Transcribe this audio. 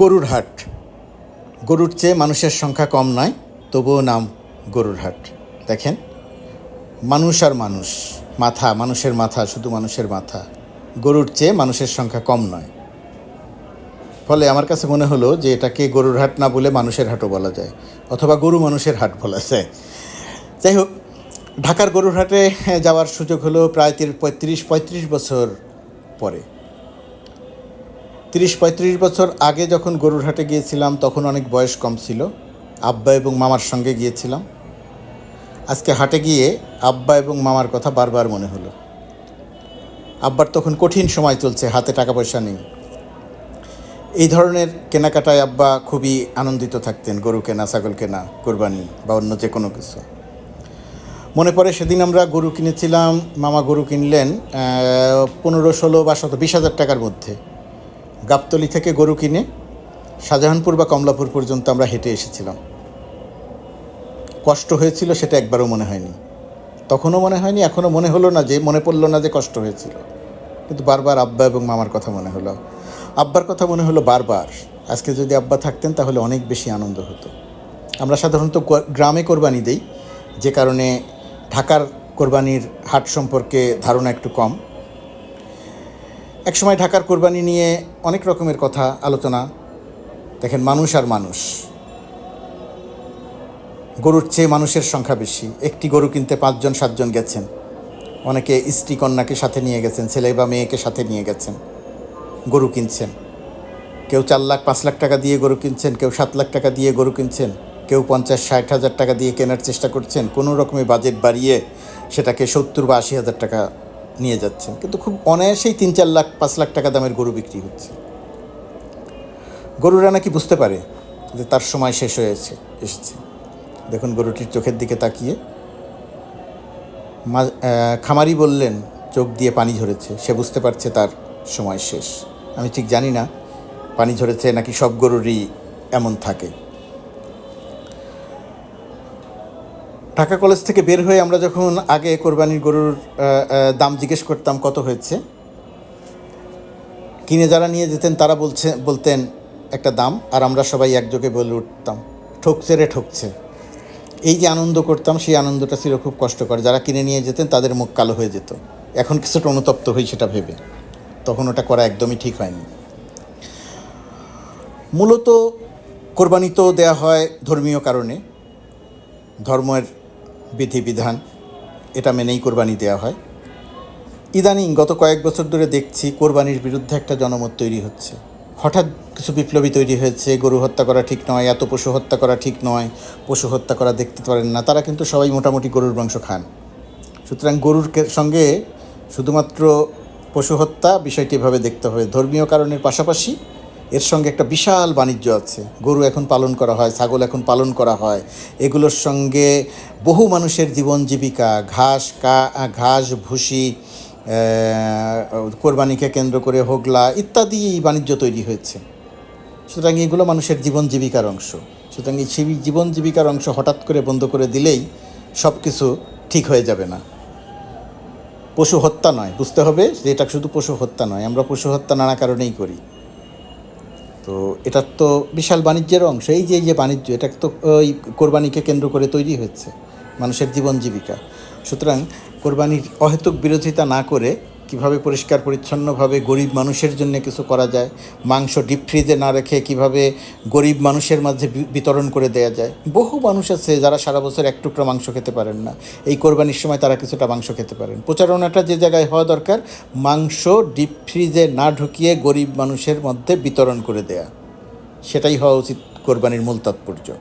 গরুর হাট। গরুর চেয়ে মানুষের সংখ্যা কম নয়, তবুও নাম গরুর হাট। দেখেন, মানুষ আর মানুষ, মাথা, মানুষের মাথা, শুধু মানুষের মাথা। গরুর চেয়ে মানুষের সংখ্যা কম নয়। ফলে আমার কাছে মনে হলো যে এটাকে গরুর হাট না বলে মানুষের হাটও বলা যায়, অথবা গরু মানুষের হাট বলা যায়। যাই হোক, ঢাকার গরুর হাটে যাওয়ার সুযোগ হলো প্রায় তির, পঁয়ত্রিশ পঁয়ত্রিশ বছর পরে। তিরিশ পঁয়ত্রিশ বছর আগে যখন গরুর হাটে গিয়েছিলাম, তখন অনেক বয়স কম ছিল। আব্বা এবং মামার সঙ্গে গিয়েছিলাম। আজকে হাটে গিয়ে আব্বা এবং মামার কথা বারবার মনে হলো। আব্বার তখন কঠিন সময় চলছে, হাতে টাকা পয়সা নেই। এই ধরনের কেনাকাটায় আব্বা খুবই আনন্দিত থাকতেন, গরু কেনা, ছাগল কেনা, কোরবানি বা অন্য যে কোনো কিছু। মনে পড়ে সেদিন আমরা গরু কিনেছিলাম, মামা গরু কিনলেন পনেরো, ষোলো বা শত বিশ হাজার টাকার মধ্যে। গাবতলি থেকে গরু কিনে শাহজাহানপুর বা কমলাপুর পর্যন্ত আমরা হেঁটে এসেছিলাম। কষ্ট হয়েছিল সেটা একবারও মনে হয়নি। তখনও মনে হয়নি, এখনও মনে হলো না যে, মনে পড়ল না যে কষ্ট হয়েছিল। কিন্তু বারবার আব্বা এবং মামার কথা মনে হলো। আব্বার কথা মনে হলো বারবার। আজকে যদি আব্বা থাকতেন তাহলে অনেক বেশি আনন্দ হতো। আমরা সাধারণত গ্রামে কোরবানি দেই। যে কারণে ঢাকার কোরবানির হাট সম্পর্কে ধারণা একটু কম। একসময় ঢাকার কোরবানি নিয়ে অনেক রকমের কথা, আলোচনা। দেখেন, মানুষ আর মানুষ। গরুর চেয়ে মানুষের সংখ্যা বেশি। একটি গরু কিনতে পাঁচজন, সাতজন গেছেন। অনেকে স্ত্রী কন্যাকে সাথে নিয়ে গেছেন, ছেলে বা মেয়েকে সাথে নিয়ে গেছেন। গরু কিনছেন। কেউ চার লাখ, পাঁচ লাখ টাকা দিয়ে গরু কিনছেন, কেউ সাত লাখ টাকা দিয়ে গরু কিনছেন, কেউ পঞ্চাশ, ষাট হাজার টাকা দিয়ে কেনার চেষ্টা করছেন। কোনো রকমের বাজেট বাড়িয়ে সেটাকে সত্তর বা আশি হাজার টাকা নিয়ে যাচ্ছেন। কিন্তু খুব অনায়াসেই তিন চার লাখ, পাঁচ লাখ টাকা দামের গরু বিক্রি হচ্ছে। গরুরা নাকি বুঝতে পারে যে তার সময় শেষ হয়েছে এসেছে দেখুন গরুটির চোখের দিকে তাকিয়ে। খামারি বললেন, চোখ দিয়ে পানি ঝরেছে। সে বুঝতে পারছে তার সময় শেষ। আমি ঠিক জানি না, পানি ঝরেছে নাকি সব গরুরই এমন থাকে। ঢাকা কলেজ থেকে বের হয়ে আমরা যখন আগে কোরবানির গরুর দাম জিজ্ঞেস করতাম কত হয়েছে, কিনে যারা নিয়ে যেতেন তারা বলছে, বলতেন একটা দাম, আর আমরা সবাই একযোগে বলে উঠতাম, ঠকছে রে ঠকছে। এই যে আনন্দ করতাম, সেই আনন্দটা ছিল খুব কষ্টকর। যারা কিনে নিয়ে যেতেন তাদের মুখ কালো হয়ে যেত। এখন কিছুটা অনুতপ্ত হই সেটা ভেবে। তখন ওটা করা একদমই ঠিক হয়নি। মূলত কোরবানি তো দেওয়া হয় ধর্মীয় কারণে। ধর্মের বিধিবিধান। এটা মেনেই কোরবানি দেওয়া হয়। ইদানিং গত কয়েক বছর ধরে দেখছি কোরবানির বিরুদ্ধে একটা জনমত তৈরি হচ্ছে। হঠাৎ কিছু বিপ্লবী তৈরি হয়েছে, গরু হত্যা করা ঠিক নয়, এত পশু হত্যা করা ঠিক নয়, পশু হত্যা করা দেখতে পারেন না, তারা কিন্তু সবাই মোটামুটি গরুর মাংস খান। সুতরাং গরুর সঙ্গে শুধুমাত্র পশু হত্যা বিষয়টি এভাবে দেখতে হবে। ধর্মীয় কারণের পাশাপাশি এর সঙ্গে একটা বিশাল বাণিজ্য আছে। গরু এখন পালন করা হয়, ছাগল এখন পালন করা হয়। এগুলোর সঙ্গে বহু মানুষের জীবন জীবিকা, ঘাস, কা, ঘাস, ভুসি কোরবানিকে কেন্দ্র করে হোগলা ইত্যাদি এই বাণিজ্য তৈরি হয়েছে। সুতরাং এগুলো মানুষের জীবন জীবিকার অংশ। সুতরাং এই জীবন জীবিকার অংশ হঠাৎ করে বন্ধ করে দিলেই সব কিছু ঠিক হয়ে যাবে না। পশু হত্যা নয়, বুঝতে হবে যে এটা শুধু পশু হত্যা নয়, আমরা পশু হত্যা নানা কারণেই করি। তো এটা তো বিশাল বাণিজ্যের অংশ। এই যে এই যে বাণিজ্য, এটা তো ওই কোরবানিকে কেন্দ্র করে তৈরি হয়েছে মানুষের জীবন জীবিকা। সুতরাং কোরবানির অহেতুক বিরোধিতা না করে কীভাবে পরিষ্কার, পরিচ্ছন্নভাবে গরিব মানুষের জন্য কিছু করা যায়, মাংস ডিপ ফ্রিজে না রেখে কীভাবে গরিব মানুষের মাঝে বিতরণ করে দেয়া যায়। বহু মানুষ আছে যারা সারা বছর এক টুকরা মাংস খেতে পারেন না। এই কোরবানির সময় তারা কিছুটা মাংস খেতে পারেন। প্রচারণাটা যে জায়গায় হওয়া দরকার, মাংস ডিপ ফ্রিজে না ঢুকিয়ে গরিব মানুষের মধ্যে বিতরণ করে দেয়া। সেটাই হওয়া উচিত কোরবানির মূল তাৎপর্য।